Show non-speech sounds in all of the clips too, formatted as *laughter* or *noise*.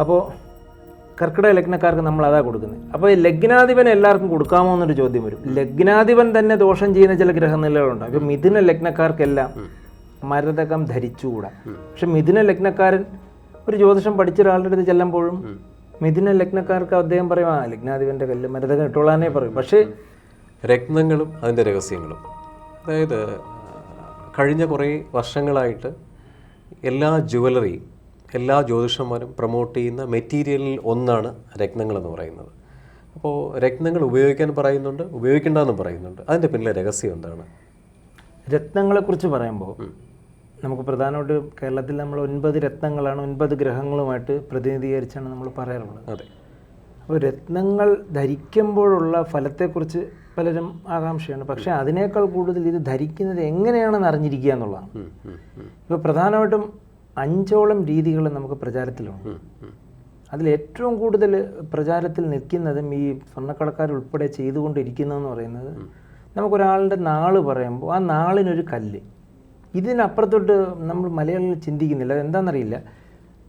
അപ്പോൾ കർക്കിടക ലഗ്നക്കാർക്ക് നമ്മൾ അതാ കൊടുക്കുന്നത്. അപ്പോൾ ഈ ലഗ്നാധിപൻ എല്ലാവർക്കും കൊടുക്കാമോ എന്നൊരു ചോദ്യം വരും. ലഗ്നാധിപൻ തന്നെ ദോഷം ചെയ്യുന്ന ചില ഗ്രഹനിലകളുണ്ട്. അപ്പോൾ മിഥുന ലഗ്നക്കാർക്കെല്ലാം മരതകം ധരിച്ചുകൂടാ. പക്ഷെ മിഥുന ലഗ്നക്കാരൻ ഒരു ജ്യോതിഷം പഠിച്ച ഒരാളുടെ അടുത്ത് ചെല്ലുമ്പോഴും മിഥുന ലഗ്നക്കാർക്ക് അദ്ദേഹം പറയും ആ ലഗ്നാധിപന്റെ കല്ല് മരതകം ഇട്ടോളാനേ പറയും. പക്ഷേ രത്നങ്ങളും അതിന്റെ രഹസ്യങ്ങളും. അതായത് കഴിഞ്ഞ കുറേ വർഷങ്ങളായിട്ട് എല്ലാ ജുവലറിയും എല്ലാ ജ്യോതിഷന്മാരും പ്രൊമോട്ട് ചെയ്യുന്ന മെറ്റീരിയലിൽ ഒന്നാണ് രത്നങ്ങൾ എന്ന് പറയുന്നത്. അപ്പോൾ രത്നങ്ങൾ ഉപയോഗിക്കാൻ പറയുന്നുണ്ട് ഉപയോഗിക്കേണ്ടെന്ന് പറയുന്നുണ്ട്. അതിന്റെ പിന്നിലെ രഹസ്യം എന്താണ്? രത്നങ്ങളെക്കുറിച്ച് പറയുമ്പോൾ നമുക്ക് പ്രധാനമായിട്ട് കേരളത്തിൽ നമ്മൾ ഒൻപത് രത്നങ്ങളാണ് ഒൻപത് ഗ്രഹങ്ങളുമായിട്ട് പ്രതിനിധീകരിച്ചാണ് നമ്മൾ പറയാറുള്ളത്. അതെ. അപ്പോൾ രത്നങ്ങൾ ധരിക്കുമ്പോഴുള്ള ഫലത്തെക്കുറിച്ച് പലരും ആകാംക്ഷയാണ് പക്ഷേ അതിനേക്കാൾ കൂടുതൽ ഇത് ധരിക്കുന്നത് എങ്ങനെയാണെന്ന് അറിഞ്ഞിരിക്കുക എന്നുള്ളതാണ്. ഇപ്പോൾ പ്രധാനമായിട്ടും അഞ്ചോളം രീതികൾ നമുക്ക് പ്രചാരത്തിലുണ്ട്. അതിൽ ഏറ്റവും കൂടുതൽ പ്രചാരത്തിൽ നിൽക്കുന്നതും ഈ സ്വർണക്കടക്കാരുൾപ്പെടെ ചെയ്തുകൊണ്ടിരിക്കുന്നതെന്ന് പറയുന്നത് നമുക്കൊരാളുടെ നാൾ പറയുമ്പോൾ ആ നാളിനൊരു കല്ല്. ഇതിനപ്പുറത്തോട്ട് നമ്മൾ മലയാളികൾ ചിന്തിക്കുന്നില്ല. അതെന്താണെന്നറിയില്ല.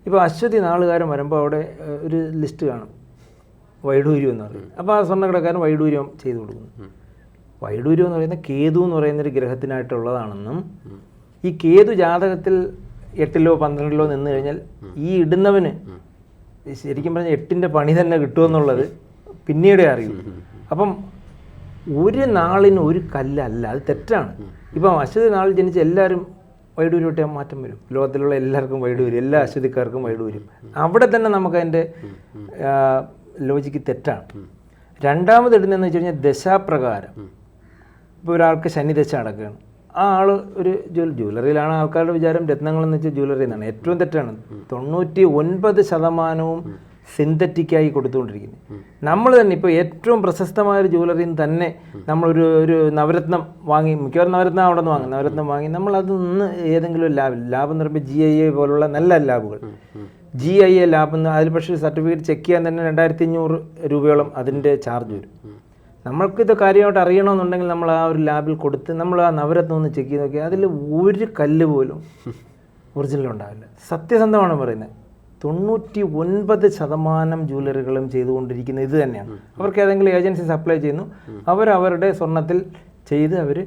ഇപ്പോൾ അശ്വതി നാളുകാരൻ വരുമ്പോൾ അവിടെ ഒരു ലിസ്റ്റ് കാണും. വൈഡൂര്യം എന്ന് പറയും അപ്പോൾ ആ സ്വർണക്കടക്കാരൻ വൈഡൂര്യം ചെയ്തു കൊടുക്കുന്നു. വൈഡൂര്യം എന്ന് പറയുന്ന കേതു എന്ന് പറയുന്നൊരു ഗ്രഹത്തിനായിട്ടുള്ളതാണെന്നും ഈ കേതു ജാതകത്തിൽ എട്ടിലോ പന്ത്രണ്ടിലോ നിന്ന് കഴിഞ്ഞാൽ ഈ ഇടുന്നവന് ശരിക്കും പറഞ്ഞാൽ എട്ടിന്റെ പണി തന്നെ കിട്ടുമെന്നുള്ളത് പിന്നീടേ അറിയൂ അപ്പം ഒരു നാളിന് ഒരു കല്ലല്ല അത് തെറ്റാണ്. ഇപ്പം അശ്വതി നാളിൽ ജനിച്ച എല്ലാവരും വൈഡൂര്യോട്ടെ മാറ്റം വരും. ലോകത്തിലുള്ള എല്ലാവർക്കും വൈഡൂര്യം എല്ലാ അശ്വതിക്കാർക്കും വൈഡൂര്യം അവിടെ തന്നെ നമുക്ക് അതിന്റെ ലോജിക്ക് തെറ്റാണ്. രണ്ടാമത് ഇടുന്നതെന്ന് വെച്ച് കഴിഞ്ഞാൽ ദശാപ്രകാരം. ഇപ്പോൾ ഒരാൾക്ക് ശനിദശ നടക്കുകയാണ് ആ ആൾ ഒരു ജ്വൽ ജ്വല്ലറിയിലാണ് ആൾക്കാരുടെ വിചാരം രത്നങ്ങൾ എന്ന് വെച്ചാൽ ജ്വല്ലറി എന്നാണ്. ഏറ്റവും തെറ്റാണ്. തൊണ്ണൂറ്റി ഒൻപത് ശതമാനവും സിന്തറ്റിക്കായി കൊടുത്തുകൊണ്ടിരിക്കുന്നത്. നമ്മൾ തന്നെ ഇപ്പോൾ ഏറ്റവും പ്രശസ്തമായ ഒരു ജ്വല്ലറിയിൽ നിന്ന് തന്നെ നമ്മളൊരു ഒരു നവരത്നം വാങ്ങി മിക്കവാറും നവരത്നം അവിടെ നിന്ന് വാങ്ങും. നവരത്നം വാങ്ങി. നമ്മൾ അത് നിന്ന് ഏതെങ്കിലും ലാഭം ലാബ് എന്ന് പറയുമ്പോൾ ജി ഐ എ പോലുള്ള നല്ല ലാബുകൾ. ജി ഐ എ ലാബ് എന്ന് അതിൽ പക്ഷേ സർട്ടിഫിക്കറ്റ് ചെക്ക് ചെയ്യാൻ തന്നെ രണ്ടായിരത്തി അഞ്ഞൂറ് രൂപയോളം അതിന്റെ ചാർജ് വരും. നമ്മൾക്കിത് കാര്യമായിട്ട് അറിയണമെന്നുണ്ടെങ്കിൽ നമ്മൾ ആ ഒരു ലാബിൽ കൊടുത്ത് നമ്മൾ ആ നവരത്നം ഒന്ന് ചെക്ക് ചെയ്ത് നോക്കി അതിൽ ഒരു കല്ല് പോലും ഒറിജിനൽ ഉണ്ടാവില്ല. സത്യസന്ധമാണ് പറയുന്നത്. തൊണ്ണൂറ്റി ഒൻപത് ശതമാനം ജ്വല്ലറികളും ചെയ്തുകൊണ്ടിരിക്കുന്നത് ഇത് തന്നെയാണ്. അവർക്ക് ഏതെങ്കിലും ഏജൻസി സപ്ലൈ ചെയ്യുന്നു. അവർ അവരുടെ സ്വർണത്തിൽ ചെയ്ത് അവർ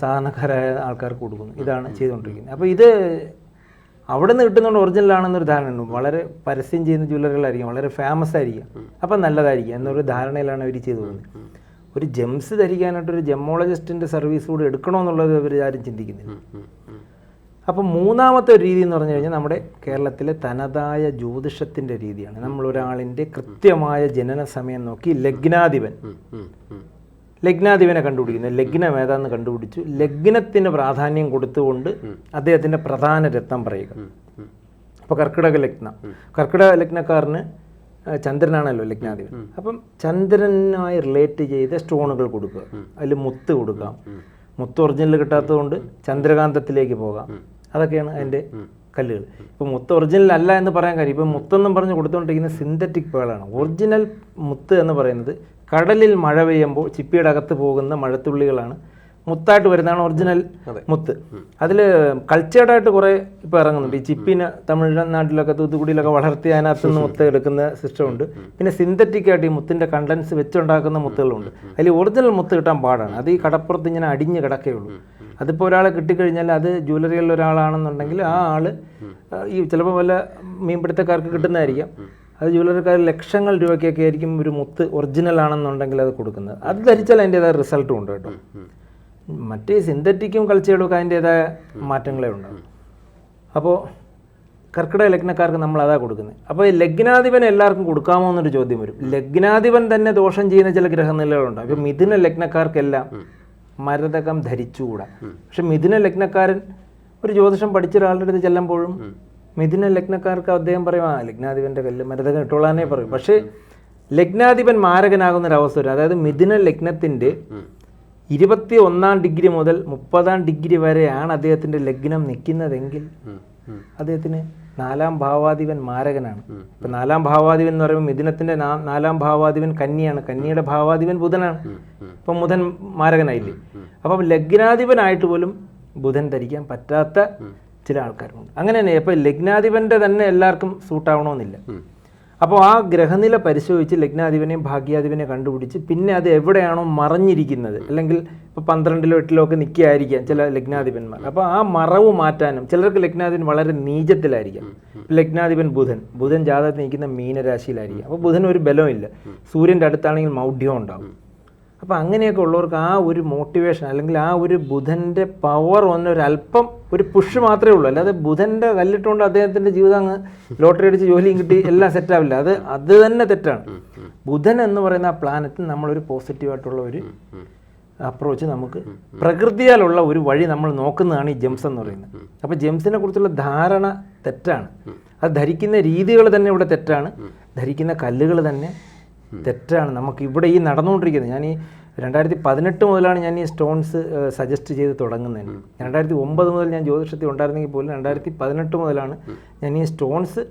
സാധാരണക്കാരായ ആൾക്കാർക്ക് കൊടുക്കുന്നു. ഇതാണ് ചെയ്തുകൊണ്ടിരിക്കുന്നത്. അപ്പോൾ ഇത് അവിടെ നിന്ന് കിട്ടുന്നതുകൊണ്ട് ഒറിജിനൽ ആണെന്നൊരു ധാരണയുണ്ട്. വളരെ പരസ്യം ചെയ്യുന്ന ജ്വല്ലറികളായിരിക്കും വളരെ ഫേമസ് ആയിരിക്കും. അപ്പം നല്ലതായിരിക്കും എന്നൊരു ധാരണയിലാണ് അവർ ചെയ്തു പോകുന്നത്. ഒരു ജെംസ് ധരിക്കാനായിട്ട് ഒരു ജെമ്മോളജിസ്റ്റിന്റെ സർവീസ് കൂടി എടുക്കണമെന്നുള്ളത് അവർ ആരും ചിന്തിക്കുന്നില്ല. അപ്പം മൂന്നാമത്തെ ഒരു രീതി എന്ന് പറഞ്ഞു കഴിഞ്ഞാൽ നമ്മുടെ കേരളത്തിലെ തനതായ ജ്യോതിഷത്തിന്റെ രീതിയാണ്. നമ്മൾ ഒരാളിന്റെ കൃത്യമായ ജനന സമയം നോക്കി ലഗ്നാധിപൻ. ലഗ്നാധിപനെ കണ്ടുപിടിക്കുന്നത് ലഗ്നം ഏതാന്ന് കണ്ടുപിടിച്ചു. ലഗ്നത്തിന് പ്രാധാന്യം കൊടുത്തുകൊണ്ട് അദ്ദേഹത്തിന്റെ പ്രധാന രത്നം പറയുക. അപ്പോൾ കർക്കിടക ലഗ്നം. കർക്കിടക ലഗ്നക്കാരന് ചന്ദ്രനാണല്ലോ ലഗ്നാധിപൻ. അപ്പം ചന്ദ്രനുമായി റിലേറ്റ് ചെയ്ത സ്റ്റോണുകൾ കൊടുക്കുക. അതിൽ മുത്ത് കൊടുക്കാം. മുത്ത് ഒറിജിനൽ കിട്ടാത്തതുകൊണ്ട് ചന്ദ്രകാന്തത്തിലേക്ക് പോകാം. അതൊക്കെയാണ് അതിന്റെ കല്ലുകൾ. ഇപ്പോൾ മുത്ത് ഒറിജിനൽ അല്ല എന്ന് പറയാൻ കാര്യം. ഇപ്പം മുത്തെന്നും പറഞ്ഞ് കൊടുത്തുകൊണ്ടിരിക്കുന്ന സിന്തറ്റിക് പേളാണ് ഒറിജിനൽ മുത്ത് എന്ന് പറയുന്നത് കടലിൽ മഴ പെയ്യുമ്പോൾ ചിപ്പിയുടെ അകത്ത് പോകുന്ന മഴത്തുള്ളികളാണ്. മുത്തായിട്ട് വരുന്നതാണ് ഒറിജിനൽ മുത്ത്. അതിൽ കൾച്ചേർഡായിട്ട് കുറേ ഇപ്പോൾ ഇറങ്ങുന്നുണ്ട്. ഈ ചിപ്പിന് തമിഴ്നാട്ടിലൊക്കെ തൂത്തുക്കുടിയിലൊക്കെ വളർത്തി അതിനകത്ത് നിന്ന് മുത്ത് എടുക്കുന്ന സിസ്റ്റം ഉണ്ട് പിന്നെ സിന്തറ്റിക് ആയിട്ട് ഈ മുത്തിന്റെ കണ്ടൻസ് വെച്ചുണ്ടാക്കുന്ന മുത്തുകളുണ്ട്. അതിൽ ഒറിജിനൽ മുത്ത് കിട്ടാൻ പാടാണ്. അത് ഈ കടപ്പുറത്ത് ഇങ്ങനെ അടിഞ്ഞ് കിടക്കുകയുള്ളൂ അതിപ്പോൾ ഒരാളെ കിട്ടിക്കഴിഞ്ഞാൽ അത് ജ്വല്ലറികളിൽ ഒരാളാണെന്നുണ്ടെങ്കിൽ ആ ആൾ ഈ ചിലപ്പോൾ വല്ല മീൻപിടുത്തക്കാർക്ക് കിട്ടുന്നതായിരിക്കാം. അത് ജ്വല്ലറിക്കാർ ലക്ഷങ്ങൾ രൂപയ്ക്കൊക്കെ ആയിരിക്കും ഒരു മുത്ത് ഒറിജിനൽ ആണെന്നുണ്ടെങ്കിൽ അത് കൊടുക്കുന്നത്. അത് ധരിച്ചാൽ അതിന്റെതായ റിസൾട്ടും ഉണ്ട് കേട്ടോ. മറ്റേ സിന്തറ്റിക്കും കൾച്ചറും ഒക്കെ അതിന്റെതായ മാറ്റങ്ങളേ ഉണ്ടാവും അപ്പോൾ കർക്കിടക ലഗ്നക്കാർക്ക് നമ്മൾ അതാ കൊടുക്കുന്നത് അപ്പോൾ ലഗ്നാധിപൻ എല്ലാവർക്കും കൊടുക്കാമോ എന്നൊരു ചോദ്യം വരും. ലഗ്നാധിപൻ തന്നെ ദോഷം ചെയ്യുന്ന ചില ഗ്രഹനിലകളുണ്ട്. അപ്പോൾ മിഥുന ലഗ്നക്കാർക്കെല്ലാം മരതകം ധരിച്ചുകൂടാ. പക്ഷെ മിഥുന ലഗ്നക്കാരൻ ഒരു ജ്യോതിഷം പഠിച്ച ഒരാളുടെ അടുത്ത് ചെല്ലുമ്പോഴും മിഥുന ലഗ്നക്കാർക്ക് അദ്ദേഹം പറയും ആ ലഗ്നാധിപന്റെ കല്ല് മരതകം ഇട്ടോളാനേ പറയും. പക്ഷേ ലഗ്നാധിപൻ മാരകനാകുന്ന ഒരു അവസ്ഥ വരും. അതായത് മിഥുന ലഗ്നത്തിന്റെ ഇരുപത്തി ഒന്നാം ഡിഗ്രി മുതൽ മുപ്പതാം ഡിഗ്രി വരെയാണ് അദ്ദേഹത്തിന്റെ ലഗ്നം നിൽക്കുന്നതെങ്കിൽ. അദ്ദേഹത്തിന് നാലാം ഭാവാധിപൻ മാരകനാണ്. ഇപ്പം നാലാം ഭാവാധിപൻ എന്ന് പറയുമ്പോൾ മിഥുനത്തിന്റെ നാ- നാലാം ഭാവാധിപൻ കന്നിയാണ് കന്നിയുടെ ഭാവാധിപൻ ബുധനാണ്. ഇപ്പം ബുധൻ മാരകനായില്ലേ? അപ്പം ലഗ്നാധിപനായിട്ട് പോലും ബുധൻ ധരിക്കാൻ പറ്റാത്ത ചില ആൾക്കാരുണ്ട് അങ്ങനെ തന്നെ ഇപ്പോൾ ലഗ്നാധിപന്റെ തന്നെ എല്ലാവർക്കും സൂട്ടാവണമെന്നില്ല അപ്പോൾ ആ ഗ്രഹനില പരിശോധിച്ച് ലഗ്നാധിപനെയും ഭാഗ്യാധിപനെയും കണ്ടുപിടിച്ച് പിന്നെ അത് എവിടെയാണോ മറഞ്ഞിരിക്കുന്നത്. അല്ലെങ്കിൽ ഇപ്പോൾ പന്ത്രണ്ടിലോ എട്ടിലോ ഒക്കെ നിൽക്കുകയായിരിക്കാം ചില ലഗ്നാധിപന്മാർ. അപ്പോൾ ആ മറവ് മാറ്റാനും ചിലർക്ക് ലഗ്നാധിപൻ വളരെ നീചത്തിലായിരിക്കാം. ലഗ്നാധിപൻ ബുധൻ. ബുധൻ ജാതകത്തിൽ നിൽക്കുന്ന മീനരാശിയിലായിരിക്കാം. അപ്പോൾ ബുധൻ ഒരു ബലമില്ല. സൂര്യന്റെ അടുത്താണെങ്കിൽ മൗഢ്യം ഉണ്ടാവും. അപ്പോൾ അങ്ങനെയൊക്കെ ഉള്ളവർക്ക് ആ ഒരു മോട്ടിവേഷൻ അല്ലെങ്കിൽ ആ ഒരു ബുധന്റെ പവർ വന്നൊരല്പം ഒരു അല്പം ഒരു പുഷ് മാത്രമേ ഉള്ളൂ. അല്ലാതെ ബുധന്റെ കല്ലിട്ടുകൊണ്ട് അദ്ദേഹത്തിന്റെ ജീവിതം അങ്ങ് ലോട്ടറി അടിച്ച് ജോലിയും കിട്ടി എല്ലാം സെറ്റാവില്ല അത് അത് തന്നെ തെറ്റാണ്. ബുധൻ എന്ന് പറയുന്ന ആ പ്ലാനറ്റ് നമ്മളൊരു പോസിറ്റീവായിട്ടുള്ള ഒരു അപ്രോച്ച് നമുക്ക് പ്രകൃതിയാലുള്ള ഒരു വഴി നമ്മൾ നോക്കുന്നതാണ് ഈ ജെംസ് എന്ന് പറയുന്നത്. അപ്പോൾ ജെംസിനെ കുറിച്ചുള്ള ധാരണ തെറ്റാണ്. അത് ധരിക്കുന്ന രീതികൾ തന്നെ ഇവിടെ തെറ്റാണ്. ധരിക്കുന്ന കല്ലുകൾ തന്നെ തെറ്റാണ്. നമുക്ക് ഇവിടെ ഈ നടന്നുകൊണ്ടിരിക്കുന്നത്. ഞാൻ ഈ രണ്ടായിരത്തി പതിനെട്ട് മുതലാണ് ഞാൻ ഈ സ്റ്റോൺസ് സജസ്റ്റ് ചെയ്ത് തുടങ്ങുന്നത്. രണ്ടായിരത്തി ഒമ്പത് മുതൽ ഞാൻ ജ്യോതിഷത്തിൽ ഉണ്ടായിരുന്നെങ്കിൽ പോലും രണ്ടായിരത്തി പതിനെട്ട് മുതലാണ് ഞാൻ ഈ സ്റ്റോൺസ്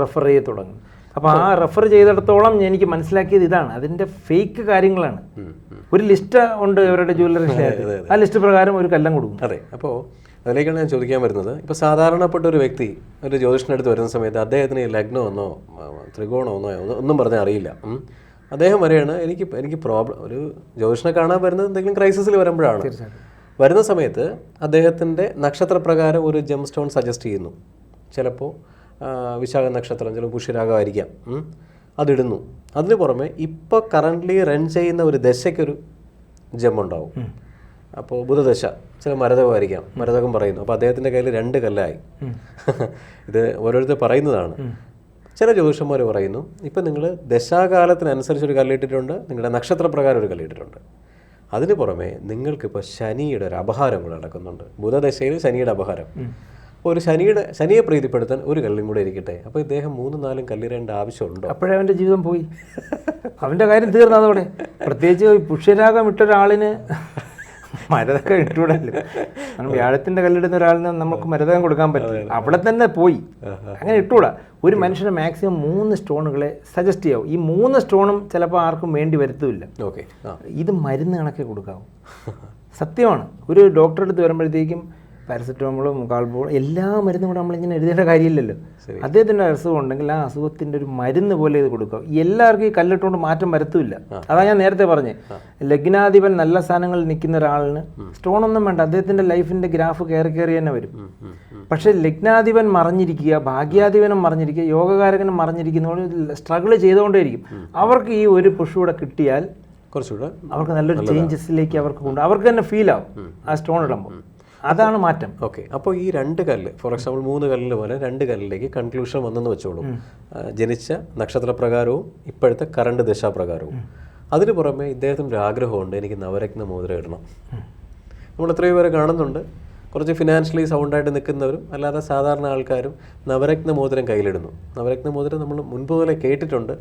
റെഫർ ചെയ്ത് തുടങ്ങുന്നത്. അപ്പോൾ ആ റെഫർ ചെയ്തിടത്തോളം എനിക്ക് മനസ്സിലാക്കിയത് ഇതാണ്. അതിന്റെ ഫേക്ക് കാര്യങ്ങളാണ്. ഒരു ലിസ്റ്റ് ഉണ്ട് ഇവരുടെ ജ്വല്ലറി ആ ലിസ്റ്റ് പ്രകാരം ഒരു കല്ലം കൊടുക്കും. അതെ അപ്പോൾ അതിലേക്കാണ് ഞാൻ ചോദിക്കാൻ വരുന്നത്. ഇപ്പോൾ സാധാരണപ്പെട്ട ഒരു വ്യക്തി ഒരു ജ്യോതിഷനടുത്ത് വരുന്ന സമയത്ത് അദ്ദേഹത്തിന് ഈ ലഗ്നമെന്നോ ത്രികോണമെന്നോ ഒന്നും- പറഞ്ഞാൽ അറിയില്ല. അദ്ദേഹം വരെയാണ് എനിക്ക് എനിക്ക് പ്രോബ്ലം ഒരു ജ്യോതിഷനെ കാണാൻ വരുന്നത് എന്തെങ്കിലും ക്രൈസിസിൽ വരുമ്പോഴാണ്. വരുന്ന സമയത്ത് അദ്ദേഹത്തിന്റെ നക്ഷത്രപ്രകാരം ഒരു ജെം സ്റ്റോൺ സജസ്റ്റ് ചെയ്യുന്നു ചിലപ്പോൾ വിശാഖ നക്ഷത്രം ചിലപ്പോൾ പുഷ്യരാഗമായിരിക്കാം. അതിടുന്നു. അതിന് പുറമെ ഇപ്പോൾ കറന്റ്ലി റൺ ചെയ്യുന്ന ഒരു ദശയ്ക്കൊരു ജെം ഉണ്ടാവും. അപ്പോൾ ബുധദശ ചില മരതകമായിരിക്കാം. മരതകം പറയുന്നു. അപ്പോൾ അദ്ദേഹത്തിന്റെ കയ്യിൽ രണ്ട് കല്ലായി. *laughs* ഇത് ഓരോരുത്തർ പറയുന്നതാണ്. ചില ജ്യോതിഷന്മാർ പറയുന്നു ഇപ്പം നിങ്ങൾ ദശാകാലത്തിനനുസരിച്ച് ഒരു കല്ലിട്ടിട്ടുണ്ട് നിങ്ങളുടെ നക്ഷത്രപ്രകാരം ഒരു കല്ലിട്ടിട്ടുണ്ട്. അതിന് പുറമെ നിങ്ങൾക്കിപ്പോൾ ശനിയുടെ ഒരു അപഹാരം കൂടെ നടക്കുന്നുണ്ട്. ബുധദശയിൽ ശനിയുടെ അപഹാരം. അപ്പോൾ ഒരു ശനിയുടെ ശനിയെ പ്രീതിപ്പെടുത്താൻ ഒരു കല്ലും കൂടെ ഇരിക്കട്ടെ. അപ്പോൾ ഇദ്ദേഹം മൂന്നും നാലും കല്ലിടേണ്ട ആവശ്യമുണ്ടോ? അപ്പോഴേ അവന്റെ ജീവിതം പോയി. അവന്റെ കാര്യം തീർന്നതോടെ പ്രത്യേകിച്ച് പുഷ്യരാഗം പുഷ്യരാഗം ഇട്ടൊരാളിന് മരതകം ഇട്ടുകൂടല്ലോ. കാരണം വ്യാഴത്തിന്റെ കല്ലിടുന്ന ഒരാളിന് നമുക്ക് മരതകം കൊടുക്കാൻ പറ്റില്ല. അവിടെ തന്നെ പോയി. അങ്ങനെ ഇട്ടുകൂടാ. ഒരു മനുഷ്യന് മാക്സിമം മൂന്ന് സ്റ്റോണുകളെ സജസ്റ്റ് ചെയ്യാവും. ഈ മൂന്ന് സ്റ്റോണും ചിലപ്പോൾ ആർക്കും വേണ്ടി വരുത്തുമില്ല. ഓക്കെ ഇത് മരുന്ന് കണക്കെ കൊടുക്കാവും. സത്യമാണ്. ഒരു ഡോക്ടറെ അടുത്ത് വരുമ്പോഴത്തേക്കും പാരസെറ്റമോളും കാൾബോളും എല്ലാ മരുന്നും കൂടെ നമ്മളിങ്ങനെ എഴുതേണ്ട കാര്യമില്ലല്ലോ. അദ്ദേഹത്തിന്റെ അസുഖം ഉണ്ടെങ്കിൽ ആ അസുഖത്തിന്റെ ഒരു മരുന്ന് പോലെ ഇത് കൊടുക്കാം എല്ലാവർക്കും ഈ കല്ലിട്ടുകൊണ്ട് മാറ്റം വരത്തുമില്ല അതാണ് ഞാൻ നേരത്തെ പറഞ്ഞേ. ലഗ്നാധിപൻ നല്ല സ്ഥാനങ്ങളിൽ നിൽക്കുന്ന ഒരാളിന് സ്റ്റോൺ ഒന്നും വേണ്ട. അദ്ദേഹത്തിന്റെ ലൈഫിന്റെ ഗ്രാഫ് കയറി കയറി തന്നെ വരും. പക്ഷേ ലഗ്നാധിപൻ മറിഞ്ഞിരിക്കുക ഭാഗ്യാധിപനും മറിഞ്ഞിരിക്കുക യോഗകാരകനും മറിഞ്ഞിരിക്കുന്നതോട് സ്ട്രഗിൾ ചെയ്തുകൊണ്ടേയിരിക്കും. അവർക്ക് ഈ ഒരു പുഷ് കൂടെ കിട്ടിയാൽ കുറച്ചുകൂടെ അവർക്ക് നല്ലൊരു ചേഞ്ചസിലേക്ക് അവർക്ക് കൊണ്ട് അവർക്ക് തന്നെ ഫീൽ ആവും. ആ സ്റ്റോൺ ഇടുമ്പോൾ. അതാണ് മാറ്റം. ഓക്കെ. അപ്പോൾ ഈ രണ്ട് കല്ല് ഫോർ എക്സാമ്പിൾ മൂന്ന് കല്ലിൽ പോലെ രണ്ട് കല്ലിലേക്ക് കൺക്ലൂഷൻ വന്നെന്ന് വെച്ചോളൂ. ജനിച്ച നക്ഷത്രപ്രകാരവും ഇപ്പോഴത്തെ കറണ്ട് ദശാപ്രകാരവും. അതിന് പുറമെ ഇദ്ദേഹത്തിന് ഒരു ആഗ്രഹമുണ്ട് എനിക്ക് നവരത്ന മോതിരം ഇടണം. നമ്മൾ എത്രയോ പേരെ കാണുന്നുണ്ട്. കുറച്ച് ഫിനാൻഷ്യലി സൗണ്ടായിട്ട് നിൽക്കുന്നവരും അല്ലാതെ സാധാരണ ആൾക്കാരും നവരത്ന മോതിരം കയ്യിലിടുന്നു. നവരത്ന മോതിരം നമ്മൾ മുൻപ് പോലെ കേട്ടിട്ടുണ്ട്.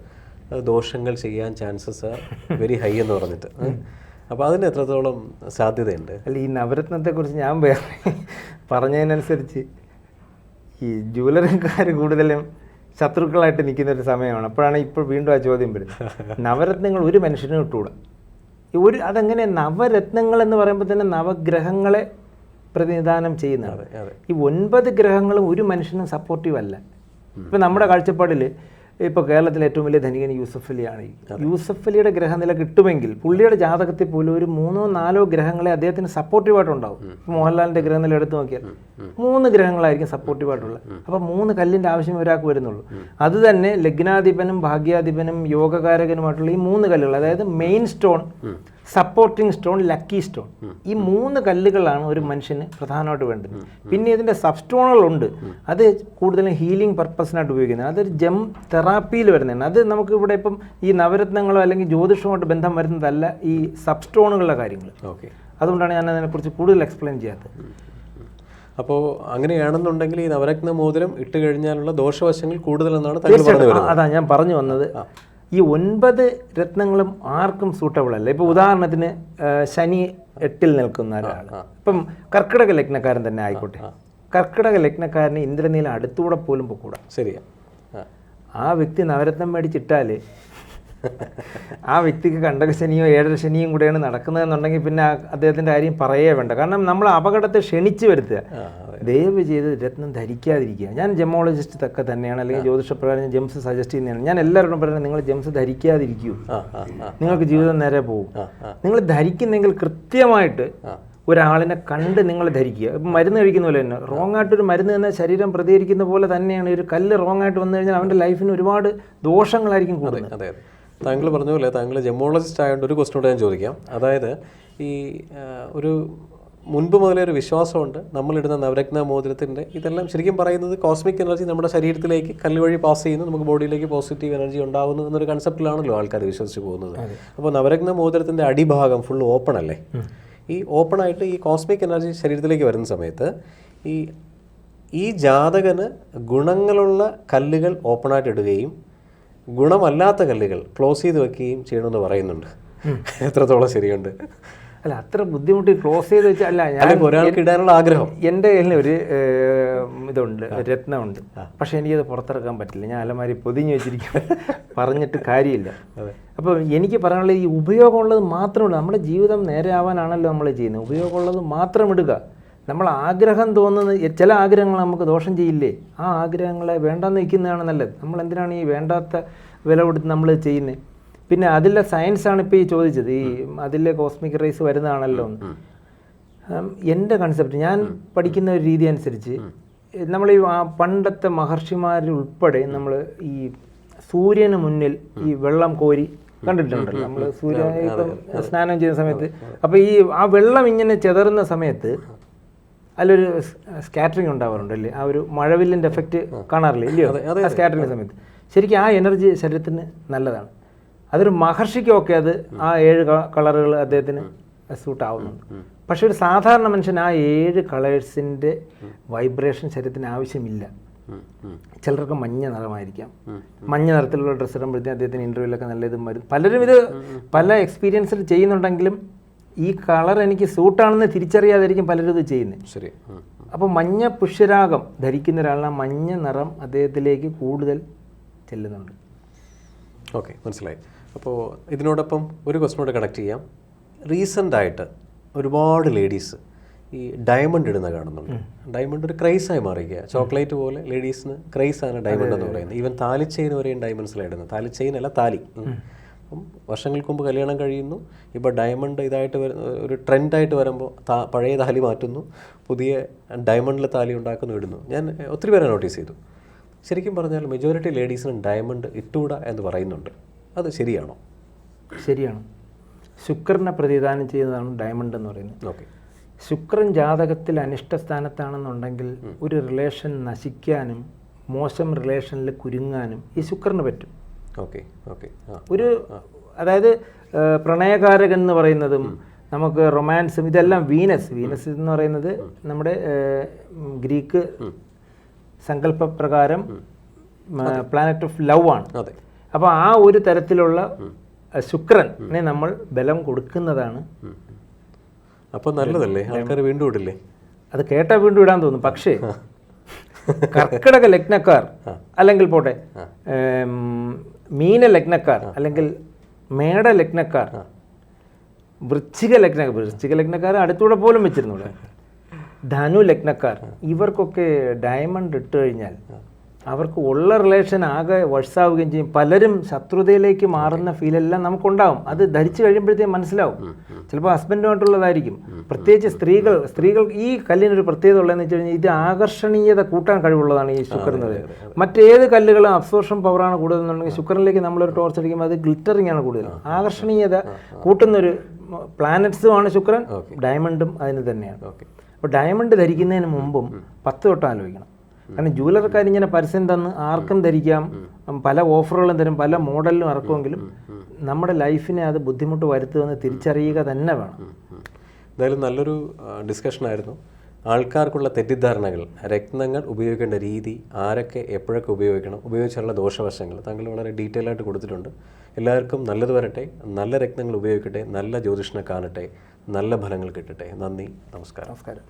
ദോഷങ്ങൾ ചെയ്യാൻ ചാൻസസ് വെരി ഹൈ എന്ന് പറഞ്ഞിട്ട്. അപ്പോൾ അതിന് എത്രത്തോളം സാധ്യതയുണ്ട്? അല്ല ഈ നവരത്നത്തെക്കുറിച്ച് ഞാൻ വേറെ പറഞ്ഞതിനനുസരിച്ച് ഈ ജൂലറിക്കാർ കൂടുതലും ശത്രുക്കളായിട്ട് നിൽക്കുന്ന ഒരു സമയമാണ്. അപ്പോഴാണ് ഇപ്പോൾ വീണ്ടും ആ ചോദ്യം വരുന്നത്. നവരത്നങ്ങൾ ഒരു മനുഷ്യനും ഇട്ടുകൂടാ? ഒരു അതെങ്ങനെ നവരത്നങ്ങൾ എന്ന് പറയുമ്പോൾ തന്നെ നവഗ്രഹങ്ങളെ പ്രതിനിധാനം ചെയ്യുന്നതാണ് ഈ ഒൻപത് ഗ്രഹങ്ങളും ഒരു മനുഷ്യനും സപ്പോർട്ടീവ് അല്ല. ഇപ്പം നമ്മുടെ കാഴ്ചപ്പാടിൽ ഇപ്പോൾ കേരളത്തിലെ ഏറ്റവും വലിയ ധനികൻ യൂസഫ് അലിയാണ്. യൂസഫ് അലിയുടെ ഗ്രഹനില കിട്ടുമെങ്കിൽ പുള്ളിയുടെ ജാതകത്തിൽ പോലും ഒരു മൂന്നോ നാലോ ഗ്രഹങ്ങളെ അദ്ദേഹത്തിന് സപ്പോർട്ടീവായിട്ടുണ്ടാവും മോഹൻലാലിന്റെ ഗ്രഹനില എടുത്തു നോക്കിയാൽ മൂന്ന് ഗ്രഹങ്ങളായിരിക്കും സപ്പോർട്ടീവായിട്ടുള്ളത് അപ്പോൾ മൂന്ന് കല്ലിന്റെ ആവശ്യം ഒരാൾക്ക് വരുന്നുള്ളൂ. അത് തന്നെ ലഗ്നാധിപനും ഭാഗ്യാധിപനും യോഗകാരകനുമായിട്ടുള്ള ഈ മൂന്ന് കല്ലുകൾ അതായത് main stone supporting stone lucky stone ഈ മൂന്ന് കല്ലുകളാണ് ഒരു മനുഷ്യന് പ്രധാനമായിട്ട് വേണ്ടത്. പിന്നെ ഇതിന്റെ സബ് സ്റ്റോണുകളുണ്ട് അത് കൂടുതലും ഹീലിംഗ് പർപ്പസിനായിട്ട് ഉപയോഗിക്കുന്നത്. അതൊരു ജം തെറാപ്പിയിൽ വരുന്നതാണ്. അത് നമുക്ക് ഇവിടെ ഇപ്പം ഈ നവരത്നങ്ങളോ അല്ലെങ്കിൽ ജ്യോതിഷവുമായിട്ട് ബന്ധം വരുന്നതല്ല ഈ സബ് സ്റ്റോണുകളുടെ കാര്യങ്ങൾ. ഓക്കെ. അതുകൊണ്ടാണ് ഞാൻ അതിനെക്കുറിച്ച് കൂടുതൽ എക്സ്പ്ലെയിൻ ചെയ്യാത്തത്. അപ്പോൾ അങ്ങനെയാണെന്നുണ്ടെങ്കിൽ ഈ നവരത്ന മോതിരം ഇട്ട് കഴിഞ്ഞാലുള്ള ദോഷവശങ്ങൾ കൂടുതലെന്നാണ് അതാ ഞാൻ പറഞ്ഞു വന്നത്. ഈ ഒൻപത് രത്നങ്ങളും ആർക്കും സൂട്ടബിൾ അല്ല. ഇപ്പൊ ഉദാഹരണത്തിന് ശനി എട്ടിൽ നിൽക്കുന്ന ഒരാൾ ഇപ്പം കർക്കിടക ലഗ്നക്കാരൻ തന്നെ ആയിക്കോട്ടെ. കർക്കിടക ലഗ്നക്കാരന് ഇന്ദ്രനീല അടുത്തൂടെ പോലും പോകൂടാ ശരിയാ. ആ. ആ വ്യക്തി നവരത്നം മേടിച്ചിട്ടാൽ ആ വ്യക്തിക്ക് കണ്ടക ശനിയോ ഏഴര ശനിയും കൂടെയാണ് നടക്കുന്നതെന്നുണ്ടെങ്കിൽ പിന്നെ അദ്ദേഹത്തിന്റെ കാര്യം പറയേ വേണ്ട. കാരണം നമ്മൾ അപകടത്തെ ക്ഷണിച്ചു വരുത്തുക. ദയവ് ചെയ്ത് രത്നം ധരിക്കാതിരിക്കുക. ഞാൻ ജെമോളജിസ്റ്റ് ഒക്കെ തന്നെയാണ്. അല്ലെങ്കിൽ ജ്യോതിഷപ്രകാരം ജെംസ് സജസ്റ്റ് ചെയ്യുന്നതാണ്. ഞാൻ എല്ലാവരോടും പറയുന്നത് നിങ്ങൾ ജെംസ് ധരിക്കാതിരിക്കൂ. നിങ്ങൾക്ക് ജീവിതം നേരെ പോകും. നിങ്ങൾ ധരിക്കുന്നെങ്കിൽ കൃത്യമായിട്ട്. ഒരാളിനെ കണ്ട് നിങ്ങൾ ധരിക്കുക. ഇപ്പം മരുന്ന് കഴിക്കുന്ന പോലെ തന്നെ. റോങ് ആയിട്ടൊരു മരുന്ന് തന്നെ ശരീരം പ്രതികരിക്കുന്ന പോലെ തന്നെയാണ്. ഒരു കല്ല് റോങ് ആയിട്ട് വന്നു കഴിഞ്ഞാൽ അവന്റെ ലൈഫിന് ഒരുപാട് ദോഷങ്ങളായിരിക്കും കൂടുതൽ താങ്കൾ പറഞ്ഞ പോലെ താങ്കൾ ജെമോളജിസ്റ്റ് ആയതുകൊണ്ട് ഒരു ക്വസ്റ്റ്യൻ ഞാൻ ചോദിക്കാം. അതായത് ഈ ഒരു മുൻപ് മുതലേ ഒരു വിശ്വാസമുണ്ട്. നമ്മളിടുന്ന നവരത്ന മോതിരത്തിന്റെ ഇതെല്ലാം ശരിക്കും പറയുന്നത് കോസ്മിക് എനർജി നമ്മുടെ ശരീരത്തിലേക്ക് കല്ല് വഴി പാസ് ചെയ്യുന്നു. നമുക്ക് ബോഡിയിലേക്ക് പോസിറ്റീവ് എനർജി ഉണ്ടാകുന്നു എന്നൊരു കൺസെപ്റ്റിലാണല്ലോ ആൾക്കാർ വിശ്വസിച്ച് പോകുന്നത്. അപ്പോൾ നവരത്ന മോതിരത്തിന്റെ അടിഭാഗം ഫുൾ ഓപ്പൺ അല്ലേ? ഈ ഓപ്പൺ ആയിട്ട് ഈ കോസ്മിക് എനർജി ശരീരത്തിലേക്ക് വരുന്ന സമയത്ത് ഈ ഈ ജാതകന് ഗുണങ്ങളുള്ള കല്ലുകൾ ഓപ്പണായിട്ട് ഇടുകയും ഗുണമല്ലാത്ത കല്ലുകൾ ക്ലോസ് ചെയ്ത് വെക്കുകയും ചെയ്യണമെന്ന് പറയുന്നുണ്ട്. എത്രത്തോളം ശരിയുണ്ട്? അല്ല അത്ര ബുദ്ധിമുട്ടി ക്ലോസ് ചെയ്ത് വെച്ചാൽ അല്ല ഞാൻ ഒരാൾക്ക് ഇടാനുള്ള ആഗ്രഹം. എന്റെ കയ്യിൽ ഒരു ഇതുണ്ട് രത്നമുണ്ട്. പക്ഷെ എനിക്കത് പുറത്തിറക്കാൻ പറ്റില്ല. ഞാൻ അലമാരി പൊതിഞ്ഞ് വെച്ചിരിക്കും പറഞ്ഞിട്ട് കാര്യമില്ല. അപ്പോൾ എനിക്ക് പറയാനുള്ള ഈ ഉപയോഗമുള്ളത് മാത്രമല്ല നമ്മുടെ ജീവിതം നേരെ ആവാനാണല്ലോ നമ്മൾ ചെയ്യുന്നത്. ഉപയോഗമുള്ളത് മാത്രം ഇടുക. നമ്മൾ ആഗ്രഹം തോന്നുന്ന ചില ആഗ്രഹങ്ങൾ നമുക്ക് ദോഷം ചെയ്യില്ലേ? ആ ആഗ്രഹങ്ങളെ വേണ്ടെന്ന് വയ്ക്കുന്നതാണ് നല്ലത്. നമ്മൾ എന്തിനാണ് ഈ വേണ്ടാത്ത വില കൊടുത്ത് നമ്മൾ ചെയ്യുന്നത് പിന്നെ അതിലെ സയൻസാണ് ഇപ്പോൾ ഈ ചോദിച്ചത്. ഈ അതിലെ കോസ്മിക് റേസ് വരുന്നതാണല്ലോ. എന്റെ കൺസെപ്റ്റ് ഞാൻ പഠിക്കുന്ന ഒരു രീതി അനുസരിച്ച് നമ്മൾ ഈ പണ്ടത്തെ മഹർഷിമാരുൾപ്പെടെ നമ്മൾ ഈ സൂര്യന് മുന്നിൽ ഈ വെള്ളം കോരി കണ്ടിട്ടുണ്ടല്ലോ. നമ്മൾ സൂര്യ സ്നാനം ചെയ്യുന്ന സമയത്ത് അപ്പോൾ ഈ ആ വെള്ളം ഇങ്ങനെ ചെതറുന്ന സമയത്ത് അതിലൊരു സ്കാറ്ററിങ് ഉണ്ടാവാറുണ്ടല്ലേ ആ ഒരു മഴവില്ലിന്റെ എഫക്റ്റ് കാണാറില്ലേ ഇല്ലയോ? ആ സ്കാറ്ററിങ് സമയത്ത്. ശരിക്കും ആ എനർജി ശരീരത്തിന് നല്ലതാണ്. അതൊരു മഹർഷിക്കൊക്കെ അത് ആ ഏഴ് കളറുകൾ അദ്ദേഹത്തിന് സൂട്ട് ആവുന്നുണ്ട്. പക്ഷെ ഒരു സാധാരണ മനുഷ്യൻ ആ ഏഴ് കളേഴ്സിന്റെ വൈബ്രേഷൻ ശരീരത്തിന് ആവശ്യമില്ല. ചിലർക്ക് മഞ്ഞ നിറമായിരിക്കാം. മഞ്ഞ നിറത്തിലുള്ള ഡ്രസ്സ് ഇടുമ്പോഴത്തേക്കും അദ്ദേഹത്തിന് ഇന്റർവ്യൂലൊക്കെ നല്ല ഇതും വരും. പലരും ഇത് പല എക്സ്പീരിയൻസിൽ ചെയ്യുന്നുണ്ടെങ്കിലും ഈ കളർ എനിക്ക് സൂട്ടാണെന്ന് തിരിച്ചറിയാതായിരിക്കും പലരും ഇത് ചെയ്യുന്നത് ശരി. അപ്പോൾ മഞ്ഞ പുഷ്യരാഗം ധരിക്കുന്ന ഒരാളിന് ആ മഞ്ഞ നിറം അദ്ദേഹത്തിലേക്ക് കൂടുതൽ ചെല്ലുന്നുണ്ട്. ഓക്കെ മനസ്സിലായി. അപ്പോൾ ഇതിനോടൊപ്പം ഒരു ക്വസ്റ്റിനോട് കണക്ട് ചെയ്യാം. റീസെന്റ് ആയിട്ട് ഒരുപാട് ലേഡീസ് ഈ ഡയമണ്ട് ഇടുന്ന കാണുന്നുണ്ട്. ഡയമണ്ട് ഒരു ക്രൈസായി മാറിക്കുക ചോക്ലേറ്റ് പോലെ ലേഡീസിന് ക്രൈസാണ് ഡയമണ്ട് എന്ന് പറയുന്നത്. ഈവൻ താലിച്ചെയിൻ ചെയിൻ വരെയും ഡയമണ്ട്സിലാണ് ഇടുന്നത്. താലി അല്ല താലി. അപ്പം വർഷങ്ങൾക്ക് മുമ്പ് കല്യാണം കഴിയുന്നു. ഇപ്പോൾ ഡയമണ്ട് ഇതായിട്ട് വരുന്ന ഒരു ട്രെൻഡായിട്ട് വരുമ്പോൾ താ പഴയ താലി മാറ്റുന്നു. പുതിയ ഡയമണ്ടിൽ താലി ഉണ്ടാക്കുന്നു ഇടുന്നു. ഞാൻ ഒത്തിരി പേരെ നോട്ടീസ് ചെയ്തു. ശരിക്കും പറഞ്ഞാൽ മെജോറിറ്റി ലേഡീസിനും ഡയമണ്ട് ഇട്ടൂട എന്ന് പറയുന്നുണ്ട്. അത് ശരിയാണോ? ശരിയാണ്. ശുക്രനെ പ്രതിദാനം ചെയ്യുന്നതാണ് ഡയമണ്ട് എന്ന് പറയുന്നത്. ഓക്കെ ശുക്രൻ ജാതകത്തിൽ അനിഷ്ട സ്ഥാനത്താണെന്നുണ്ടെങ്കിൽ ഒരു റിലേഷൻ നശിക്കാനും മോശം റിലേഷനിൽ കുരുങ്ങാനും ഈ ശുക്രന് പറ്റും. ഒരു അതായത് പ്രണയകാരകൻ എന്ന് പറയുന്നതും നമുക്ക് റൊമാൻസും ഇതെല്ലാം വീനസ്. വീനസ് എന്ന് പറയുന്നത് നമ്മുടെ ഗ്രീക്ക് സങ്കല്പ പ്രകാരം സങ്കല്പപ്രകാരം പ്ലാനറ്റ് ഓഫ് ലവ് ആണ്. അപ്പോൾ ആ ഒരു തരത്തിലുള്ള ശുക്രനെ നമ്മൾ ബലം കൊടുക്കുന്നതാണ്. അപ്പോൾ നല്ലതല്ലേ? ആൾക്കാർ വീണ്ടും ഇടില്ലേ? അത് കേട്ടാൽ വീണ്ടും ഇടാൻ തോന്നും. പക്ഷേ *laughs* കർക്കിടക ലഗ്നക്കാർ അല്ലെങ്കിൽ പോട്ടെ മീന ലഗ്നക്കാർ അല്ലെങ്കിൽ മേട ലഗ്നക്കാർ വൃശ്ചിക ലഗ്ന വൃശ്ചിക ലഗ്നക്കാർ അടുത്തൂടെ പോലും വെച്ചിരുന്നു ധനു ലഗ്നക്കാർ ഇവർക്കൊക്കെ ഡയമണ്ട് ഇട്ട് കഴിഞ്ഞാൽ അവർക്ക് ഉള്ള റിലേഷൻ ആകെ വഷാവുകയും ചെയ്യും. പലരും ശത്രുതയിലേക്ക് മാറുന്ന ഫീലെല്ലാം നമുക്കുണ്ടാവും. അത് ധരിച്ചു കഴിയുമ്പോഴത്തേക്കും മനസ്സിലാവും. ചിലപ്പോൾ ഹസ്ബൻഡുമായിട്ടുള്ളതായിരിക്കും പ്രത്യേകിച്ച് സ്ത്രീകൾ സ്ത്രീകൾ ഈ കല്ലിനൊരു പ്രത്യേകത ഉള്ളതെന്ന് വെച്ച് കഴിഞ്ഞാൽ ഇത് ആകർഷണീയത കൂട്ടാൻ കഴിവുള്ളതാണ് ഈ ശുക്രൻ എന്നത് മറ്റേത് കല്ലുകളും അബ്സോർഷൻ പവറാണ് കൂടുതലെന്നുണ്ടെങ്കിൽ ശുക്രനിലേക്ക് നമ്മളൊരു ടോർച്ച് അടിക്കുമ്പോൾ അത് ഗ്ലിറ്ററിംഗ് ആണ് കൂടുതൽ. ആകർഷണീയത കൂട്ടുന്നൊരു പ്ലാനറ്റ്സുമാണ് ശുക്രൻ. ഡയമണ്ടും അതിന് തന്നെയാണ്. ഓക്കെ അപ്പോൾ ഡയമണ്ട് ധരിക്കുന്നതിന് മുമ്പും പത്ത് തൊട്ട് ആലോചിക്കണം. കാരണം ജ്വല്ലറിക്കാർ ഇങ്ങനെ പരസ്യം തന്ന് ആർക്കും ധരിക്കാം പല ഓഫറുകളും തരും പല മോഡലിലും ഇറക്കുമെങ്കിലും നമ്മുടെ ലൈഫിനെ അത് ബുദ്ധിമുട്ട് വരുത്തുമെന്ന് തിരിച്ചറിയുക തന്നെ വേണം. എന്തായാലും നല്ലൊരു ഡിസ്കഷൻ ആയിരുന്നു. ആൾക്കാർക്കുള്ള തെറ്റിദ്ധാരണകൾ രത്നങ്ങൾ ഉപയോഗിക്കേണ്ട രീതി ആരൊക്കെ എപ്പോഴൊക്കെ ഉപയോഗിക്കണം ഉപയോഗിച്ചുള്ള ദോഷവശങ്ങൾ താങ്കൾ വളരെ ഡീറ്റെയിൽ ആയിട്ട് കൊടുത്തിട്ടുണ്ട്. എല്ലാവർക്കും നല്ലത് വരട്ടെ നല്ല രത്നങ്ങൾ ഉപയോഗിക്കട്ടെ നല്ല ജ്യോതിഷനെ കാണട്ടെ നല്ല ഫലങ്ങൾ കിട്ടട്ടെ. നന്ദി നമസ്കാരം. നമസ്കാരം.